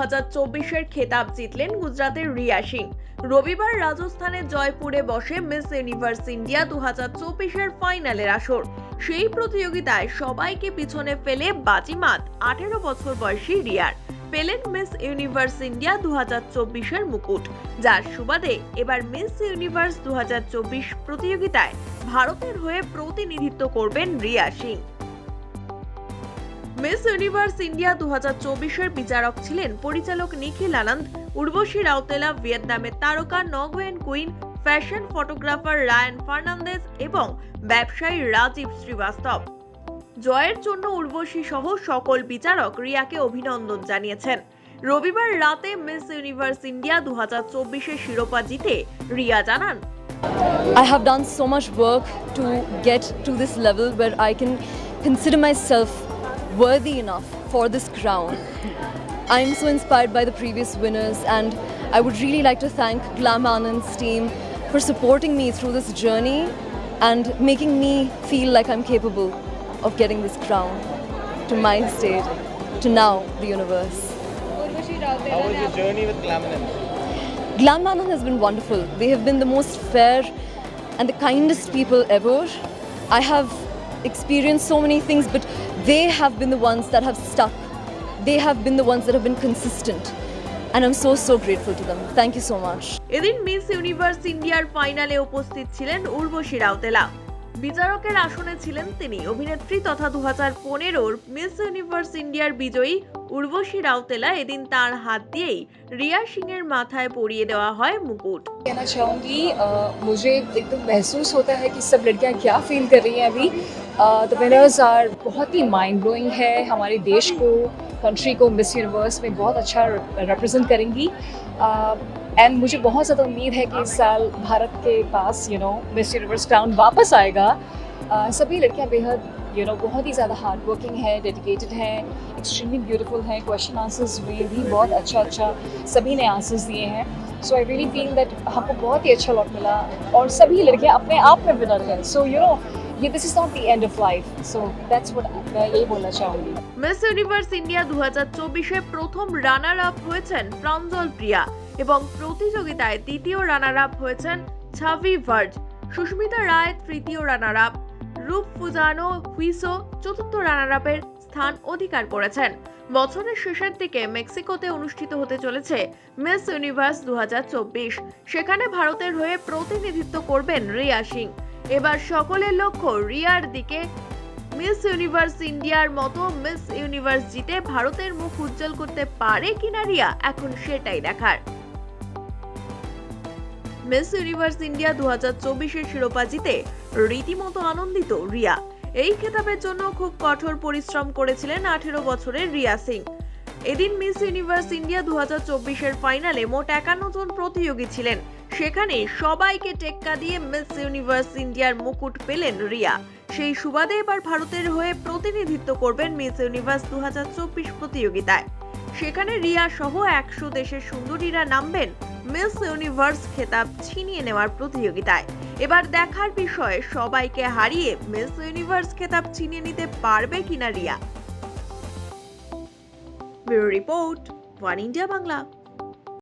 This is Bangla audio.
হাজার চব্বিশের খেতাব জিতলেন গুজরাতের রিয়া সিং। রবিবার রাজস্থানের জয়পুরে বসে মিস ইউনিভার্স ইন্ডিয়া দু চব্বিশের ফাইনালের আসর। সেই প্রতিযোগিতায় সবাইকে পিছনে ফেলে বাজিমাত আঠেরো বছর বয়সী রিয়ার। পেলেন মিস ইউনিভার্স ইন্ডিয়া দু চব্বিশের মুকুট। যার সুবাদে এবার মিস ইউনিভার্স দু হাজার চব্বিশ প্রতিযোগিতায় ভারতের হয়ে প্রতিনিধিত্ব করবেন Riya Singh. Miss Universe India দু হাজার চব্বিশের বিচারক ছিলেন পরিচালক নিখিল আনন্দ, উর্বশী রাউতেলা, ভিয়েতনামের তারকা Nguyen Quinn, fashion photographer Ryan Fernandez এবং ব্যবসায়ী রাজীব শ্রীবাস্তব। জয়ের জন্য উর্বশী সহ সকল বিচারক রিয়াকে অভিনন্দন জানিয়েছেন। রবিবার রাতে মিস ইউনিভার্স ইন্ডিয়া দু হাজার শিরোপা জিতে রিয়া জানান, I have done so much work to get to this level where I can consider myself worthy enough for this crown. I'm so inspired by the previous winners, and I would really like to thank Glam Anand's team for supporting me through this journey and making me feel like I'm capable of getting this crown to my state, to now the universe. How was your journey with Glamour? Glam Anand has been wonderful. They have been the most fair and the kindest people ever. I have experienced so many things, but they have been the ones that have stuck. They have been the ones that have been consistent. And I'm so, so grateful to them. Thank you so much. এদিন মিস ইউনিভার্স ইন্ডিয়ার ফাইনালে উপস্থিত ছিলেন উর্বশী রাউতেলা বিচারকের আসনে ছিলেন তিনি অভিনেত্রী তথা দু হাজার পনেরোর মিস ইউনিভার্স ইন্ডিয়ার বিজয়ী উর্বশী রাউতেলা এদিন তার হাত দিয়েই রিয়া সিং এর মাথায় পরিয়ে দেওয়া হয় মুকুট कहना चाहूँगी अ, मुझे एकदम महसूस होता है कि सब लड़कियाँ क्या फील कर रही हैं अभी द विनर्स आर बहुत ही माइंड ब्लोइंग है। हमारे देश को कंट्री को मिस यूनिवर्स में बहुत अच्छा रिप्रेजेंट करेंगी। एंड मुझे बहुत ज़्यादा उम्मीद है कि इस साल भारत के पास you know Miss Universe crown वापस आएगा। अ, सभी लड़कियाँ बेहद यू नो बहुत ही ज़्यादा हार्ड वर्किंग है डेडिकेटेड हैं एक्सट्रीमली ब्यूटीफुल हैं। क्वेश्चन आंसर्स में भी बहुत अच्छा अच्छा सभी ने आंसर्स दिए हैं। So I really feel that हमको बहुत ही अच्छा लॉट मिला और सभी लड़कियाँ अपने आप में विनर हैं। सो यू नो ये this is not the end of life so that's what मैं यही बोलना चाहूँगी মিস ইউনিভার্স ইন্ডিয়া দু হাজার চব্বিশে প্রথম রানার আপ হয়েছেন প্রাঞ্জল প্রিয়া এবং প্রতিযোগিতায় দ্বিতীয় রানার আপ হয়েছেন ছাভি ভার্জ সুস্মিতা রায় তৃতীয় রানার আপ রূপ ফুজানো হুইসো চতুর্থ রানার আপের স্থান অধিকার করেছেন বছরের শেষের দিকে মেক্সিকোতে অনুষ্ঠিত হতে চলেছে মিস ইউনিভার্স দু সেখানে ভারতের হয়ে প্রতিনিধিত্ব করবেন রিয়া সিং এবার সকলের লক্ষ্য রিয়ার দিকে। মিস ইউনিভার্স ইন্ডিয়ার মতো মিস ইউনিভার্স জিতে ভারতের মুখ উজ্জ্বল করতে পারে কিনা রিয়া, এখন সেটাই দেখার। মিস ইউনিভার্স ইন্ডিয়া দু হাজার শিরোপা জিতে রীতিমতো আনন্দিত রিয়া। এই খেতাবের জন্য খুব কঠোর পরিশ্রম করেছিলেন আঠেরো বছরের রিয়া সিং। এদিন মিস ইউনিভার্স ইন্ডিয়া দু হাজার ফাইনালে মোট একান্ন জন প্রতিযোগী ছিলেন। সেখানে সবাইকে টেক্কা দিয়ে মিস ইউনিভার্স ইন্ডিয়ার মুকুট পেলেন রিয়া। সেই সুবাদে এবার ভারতের হয়ে প্রতিনিধিত্ব করবেন মিস ইউনিভার্স দু প্রতিযোগিতায়। সেখানে রিয়া সহ একশো দেশের সুন্দরীরা নামবেন মিস ইউনিভার্স খেতাব ছিনিয়ে নেওয়ার প্রতিযোগিতায়। এবার দেখার বিষয়, সবাইকে হারিয়ে মিস ইউনিভার্স খেতাব ছিনিয়ে নিতে পারবে কিনা Riya? Bureau report, one India Bangla.